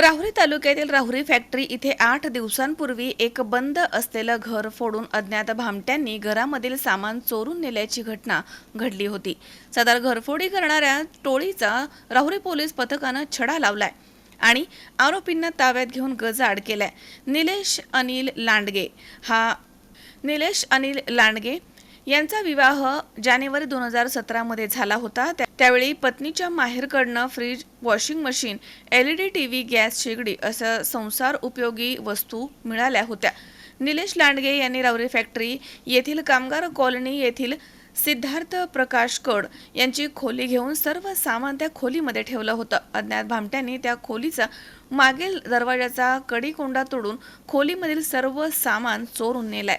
राहुरी तालुक्यातील राहुरी फॅक्टरी इथे आठ दिवसांपूर्वी एक बंद असलेलं घर फोडून अज्ञात भामट्यांनी घरामधील सामान चोरून नेल्याची घटना घडली होती. सदर घरफोडी करणाऱ्या टोळीचा राहुरी पोलीस पथकानं छडा लावलाय आणि आरोपींना ताब्यात घेऊन गजाआड केलाय. निलेश अनिल लांडगे हा निलेश अनिल लांडगे यांचा विवाह जानेवारी दोन हजार सतरामध्ये झाला होता. त्या- त्यावेळी पत्नीच्या माहेरकडनं fridge washing machine LED TV gas शेगडी असं संसार उपयोगी वस्तू मिळाल्या होत्या. निलेश लांडगे यांनी रावरी फॅक्टरी येथील कामगार कॉलनी येथील सिद्धार्थ प्रकाश कड यांची खोली घेऊन सर्व सामान त्या खोलीमध्ये ठेवलं होतं. अज्ञात भामट्यांनी त्या खोलीचा मागील दरवाजाचा कडीकोंडा तोडून खोलीमधील सर्व सामान चोरून नेलाय.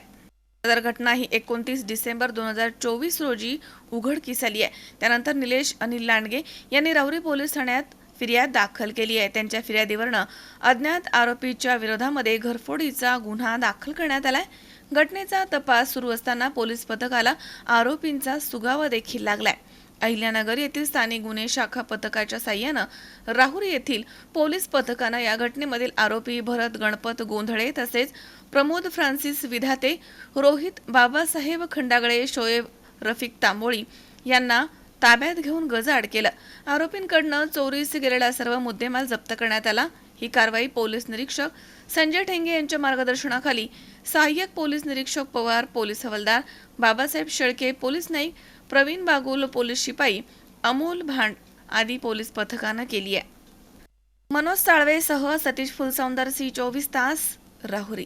सदर घटना ही एकोणतीस डिसेंबर दोन हजार चोवीस रोजी उघडकीस आली आहे. त्यानंतर निलेश अनिल लांडगे यांनी रावरी पोलीस ठाण्यात फिर्याद दाखल केली आहे. त्यांच्या फिर्यादीवरनं अज्ञात आरोपीच्या विरोधामध्ये घरफोडीचा गुन्हा दाखल करण्यात आलाय. घटनेचा तपास सुरू असताना पोलीस पथकाला आरोपींचा सुगावा देखील लागलाय. अहिल्यानगर येथील स्थानिक गुन्हे शाखा पथकाच्या साह्यानं राहुरी येथील पोलीस पथकानं या घटनेमधील आरोपी भरत गणपत गोंधळे तसेच प्रमोद फ्रान्सिस विधाते रोहित बाबासाहेब खंडागळे शोएब रफिक तांबोळी यांना ताब्यात घेऊन गजाआड केलं. आरोपींकडनं चोरीस गेलेला सर्व मुद्देमाल जप्त करण्यात आला. ही कारवाई पोलीस निरीक्षक संजय ठेंगे यांच्या मार्गदर्शनाखाली सहाय्यक पोलीस निरीक्षक पवार पोलीस हवालदार बाबासाहेब शेळके पोलीस नाईक प्रवीण बागुल पोलीस शिपाई अमोल भांड आदी पोलीस पथकानं केली आहे. मनोज साळवेसह सतीश फुलसौंदर सी चोवीस तास राहुरी.